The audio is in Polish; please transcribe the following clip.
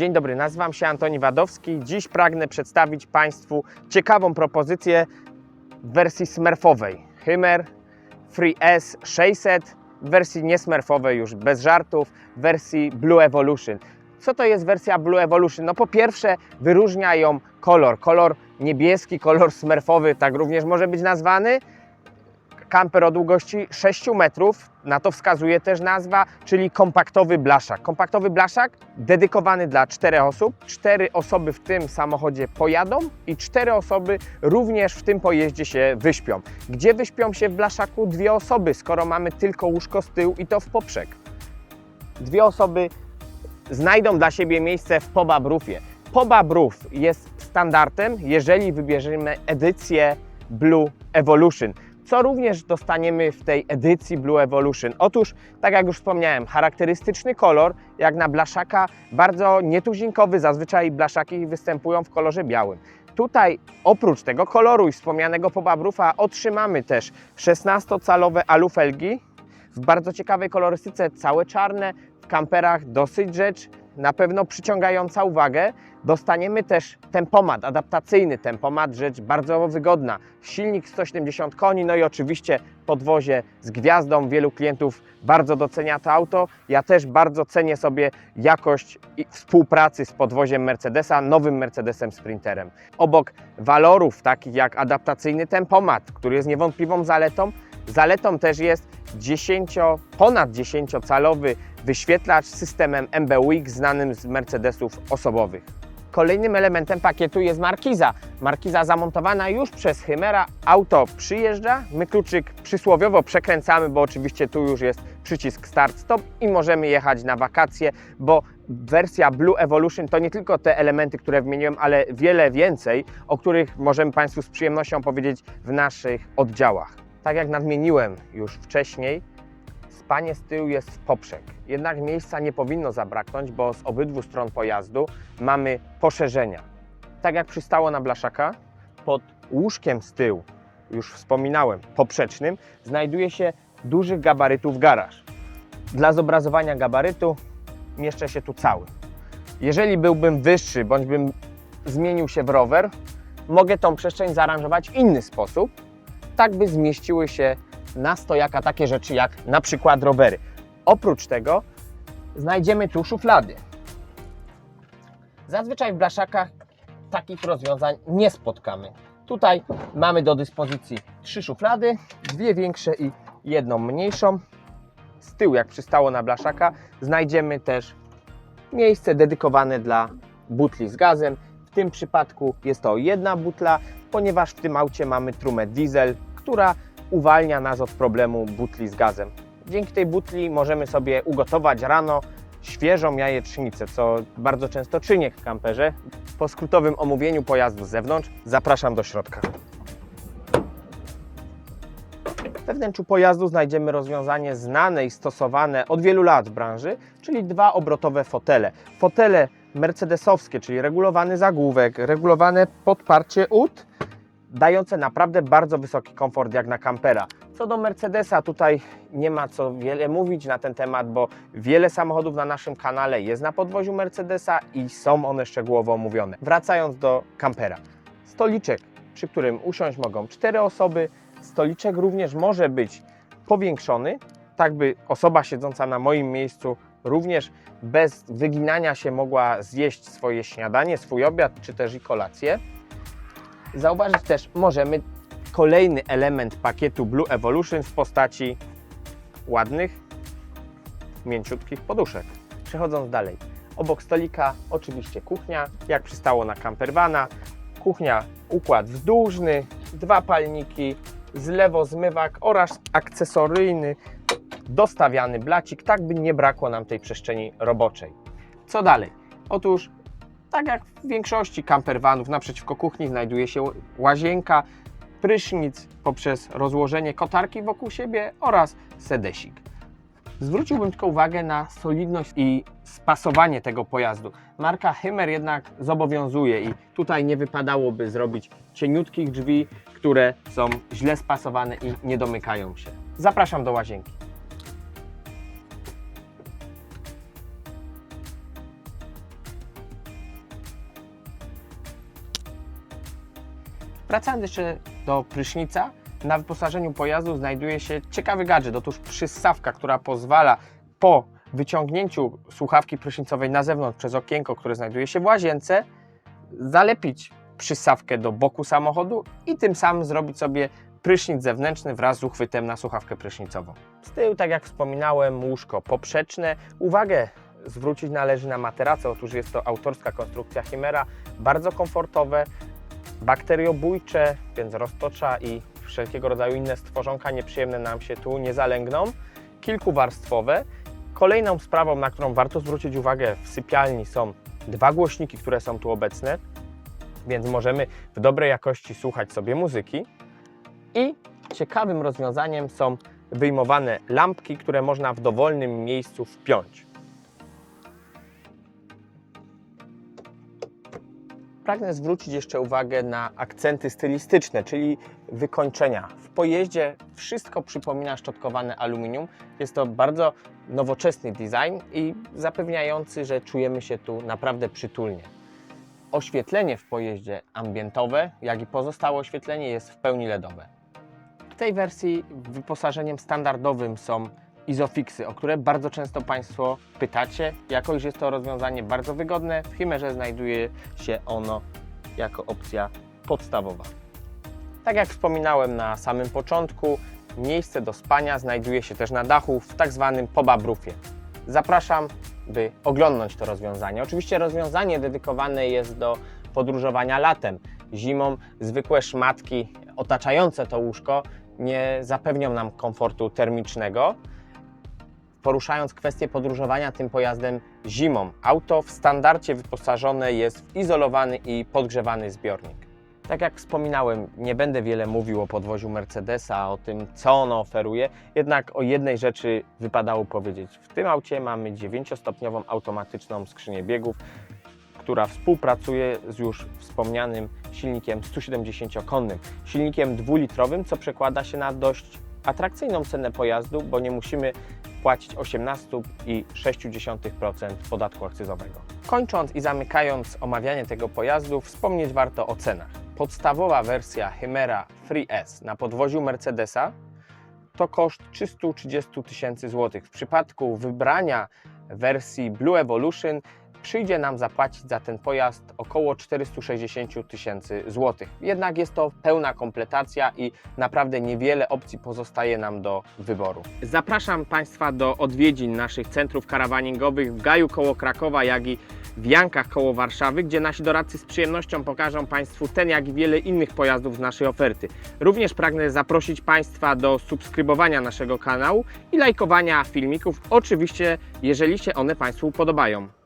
Dzień dobry, nazywam się Antoni Wadowski. Dziś pragnę przedstawić Państwu ciekawą propozycję w wersji smurfowej. Hymer Free S 600 w wersji niesmurfowej już bez żartów, w wersji Blue Evolution. Co to jest wersja Blue Evolution? No po pierwsze wyróżnia ją kolor, kolor niebieski, kolor smurfowy, tak również może być nazwany. Kamper o długości 6 metrów, na to wskazuje też nazwa, czyli kompaktowy blaszak. Kompaktowy blaszak dedykowany dla 4 osób. 4 osoby w tym samochodzie pojadą i 4 osoby również w tym pojeździe się wyśpią. Gdzie wyśpią się w blaszaku dwie osoby, skoro mamy tylko łóżko z tyłu i to w poprzek? Dwie osoby znajdą dla siebie miejsce w Poba Broofie. Poba Broof jest standardem, jeżeli wybierzemy edycję Blue Evolution. Co również dostaniemy w tej edycji Blue Evolution? Otóż, tak jak już wspomniałem, charakterystyczny kolor, jak na blaszaka, bardzo nietuzinkowy. Zazwyczaj blaszaki występują w kolorze białym. Tutaj oprócz tego koloru i wspomnianego Poba Broofa otrzymamy też 16-calowe alufelgi w bardzo ciekawej kolorystyce, całe czarne, w kamperach dosyć rzecz, na pewno przyciągająca uwagę. Dostaniemy też tempomat, adaptacyjny tempomat, rzecz bardzo wygodna. Silnik 170 koni, no i oczywiście podwozie z gwiazdą. Wielu klientów bardzo docenia to auto. Ja też bardzo cenię sobie jakość współpracy z podwoziem Mercedesa, nowym Mercedesem Sprinterem. Obok walorów takich jak adaptacyjny tempomat, który jest niewątpliwą zaletą, zaletą też jest 10, ponad 10-calowy wyświetlacz z systemem MBUX znanym z Mercedesów osobowych. Kolejnym elementem pakietu jest markiza. Markiza zamontowana już przez Chymera. Auto przyjeżdża, my kluczyk przysłowiowo przekręcamy, bo oczywiście tu już jest przycisk start-stop i możemy jechać na wakacje, bo wersja Blue Evolution to nie tylko te elementy, które wymieniłem, ale wiele więcej, o których możemy Państwu z przyjemnością powiedzieć w naszych oddziałach. Tak jak nadmieniłem już wcześniej, spanie z tyłu jest w poprzek. Jednak miejsca nie powinno zabraknąć, bo z obydwu stron pojazdu mamy poszerzenia. Tak jak przystało na blaszaka, pod łóżkiem z tyłu, już wspominałem, poprzecznym, znajduje się dużych gabarytów garaż. Dla zobrazowania gabarytu mieszczę się tu cały. Jeżeli byłbym wyższy, bądź bym zmienił się w rower, mogę tą przestrzeń zaaranżować w inny sposób, tak by zmieściły się na stojaka takie rzeczy jak na przykład rowery. Oprócz tego znajdziemy tu szuflady. Zazwyczaj w blaszakach takich rozwiązań nie spotkamy. Tutaj mamy do dyspozycji trzy szuflady, dwie większe i jedną mniejszą. Z tyłu, jak przystało na blaszaka, znajdziemy też miejsce dedykowane dla butli z gazem. W tym przypadku jest to jedna butla, ponieważ w tym aucie mamy trumę diesel, która uwalnia nas od problemu butli z gazem. Dzięki tej butli możemy sobie ugotować rano świeżą jajecznicę, co bardzo często czynię w kamperze. Po skrótowym omówieniu pojazdu z zewnątrz zapraszam do środka. We wnętrzu pojazdu znajdziemy rozwiązanie znane i stosowane od wielu lat w branży, czyli dwa obrotowe fotele. Fotele mercedesowskie, czyli regulowany zagłówek, regulowane podparcie ud, dające naprawdę bardzo wysoki komfort jak na kampera. Co do Mercedesa, tutaj nie ma co wiele mówić na ten temat, bo wiele samochodów na naszym kanale jest na podwoziu Mercedesa i są one szczegółowo omówione. Wracając do kampera. Stoliczek, przy którym usiąść mogą cztery osoby. Stoliczek również może być powiększony, tak by osoba siedząca na moim miejscu również bez wyginania się mogła zjeść swoje śniadanie, swój obiad czy też i kolację. Zauważyć też możemy kolejny element pakietu Blue Evolution w postaci ładnych, mięciutkich poduszek. Przechodząc dalej, obok stolika oczywiście kuchnia, jak przystało na campervana. Kuchnia, układ wzdłużny, dwa palniki, z lewo zmywak oraz akcesoryjny dostawiany blacik, tak by nie brakło nam tej przestrzeni roboczej. Co dalej? Otóż tak jak w większości campervanów, naprzeciwko kuchni znajduje się łazienka, prysznic poprzez rozłożenie kotarki wokół siebie oraz sedesik. Zwróciłbym tylko uwagę na solidność i spasowanie tego pojazdu. Marka Hymer jednak zobowiązuje i tutaj nie wypadałoby zrobić cieniutkich drzwi, które są źle spasowane i nie domykają się. Zapraszam do łazienki. Wracając jeszcze do prysznica, na wyposażeniu pojazdu znajduje się ciekawy gadżet. Otóż przyssawka, która pozwala po wyciągnięciu słuchawki prysznicowej na zewnątrz przez okienko, które znajduje się w łazience, zalepić przystawkę do boku samochodu i tym samym zrobić sobie prysznic zewnętrzny wraz z uchwytem na słuchawkę prysznicową. Z tyłu, tak jak wspominałem, łóżko poprzeczne. Uwagę zwrócić należy na materace. Otóż jest to autorska konstrukcja Chimera, bardzo komfortowe, bakteriobójcze, więc roztocza i wszelkiego rodzaju inne stworzonka nieprzyjemne nam się tu nie zalęgną. Kilkuwarstwowe. Kolejną sprawą, na którą warto zwrócić uwagę w sypialni są dwa głośniki, które są tu obecne, więc możemy w dobrej jakości słuchać sobie muzyki. I ciekawym rozwiązaniem są wyjmowane lampki, które można w dowolnym miejscu wpiąć. Pragnę zwrócić jeszcze uwagę na akcenty stylistyczne, czyli wykończenia. W pojeździe wszystko przypomina szczotkowane aluminium. Jest to bardzo nowoczesny design i zapewniający, że czujemy się tu naprawdę przytulnie. Oświetlenie w pojeździe ambientowe, jak i pozostałe oświetlenie jest w pełni LEDowe. W tej wersji wyposażeniem standardowym są Izofixy, o które bardzo często Państwo pytacie. Jako iż jest to rozwiązanie bardzo wygodne, w Chimerze znajduje się ono jako opcja podstawowa. Tak jak wspominałem na samym początku, miejsce do spania znajduje się też na dachu w tak zwanym pop-up roofie. Zapraszam, by oglądnąć to rozwiązanie. Oczywiście rozwiązanie dedykowane jest do podróżowania latem. Zimą zwykłe szmatki otaczające to łóżko nie zapewnią nam komfortu termicznego. Poruszając kwestię podróżowania tym pojazdem zimą, auto w standardzie wyposażone jest w izolowany i podgrzewany zbiornik. Tak jak wspominałem, nie będę wiele mówił o podwoziu Mercedesa, o tym, co ono oferuje, jednak o jednej rzeczy wypadało powiedzieć. W tym aucie mamy 9-stopniową automatyczną skrzynię biegów, która współpracuje z już wspomnianym silnikiem 170-konnym. Silnikiem dwulitrowym, co przekłada się na dość atrakcyjną cenę pojazdu, bo nie musimy płacić 18,6% podatku akcyzowego. Kończąc i zamykając omawianie tego pojazdu, wspomnieć warto o cenach. Podstawowa wersja Chimera Free S na podwoziu Mercedesa to koszt 330 tysięcy złotych. W przypadku wybrania wersji Blue Evolution przyjdzie nam zapłacić za ten pojazd około 460 tysięcy złotych. Jednak jest to pełna kompletacja i naprawdę niewiele opcji pozostaje nam do wyboru. Zapraszam Państwa do odwiedzin naszych centrów karawaningowych w Gaju koło Krakowa, jak i w Jankach koło Warszawy, gdzie nasi doradcy z przyjemnością pokażą Państwu ten, jak i wiele innych pojazdów z naszej oferty. Również pragnę zaprosić Państwa do subskrybowania naszego kanału i lajkowania filmików, oczywiście jeżeli się one Państwu podobają.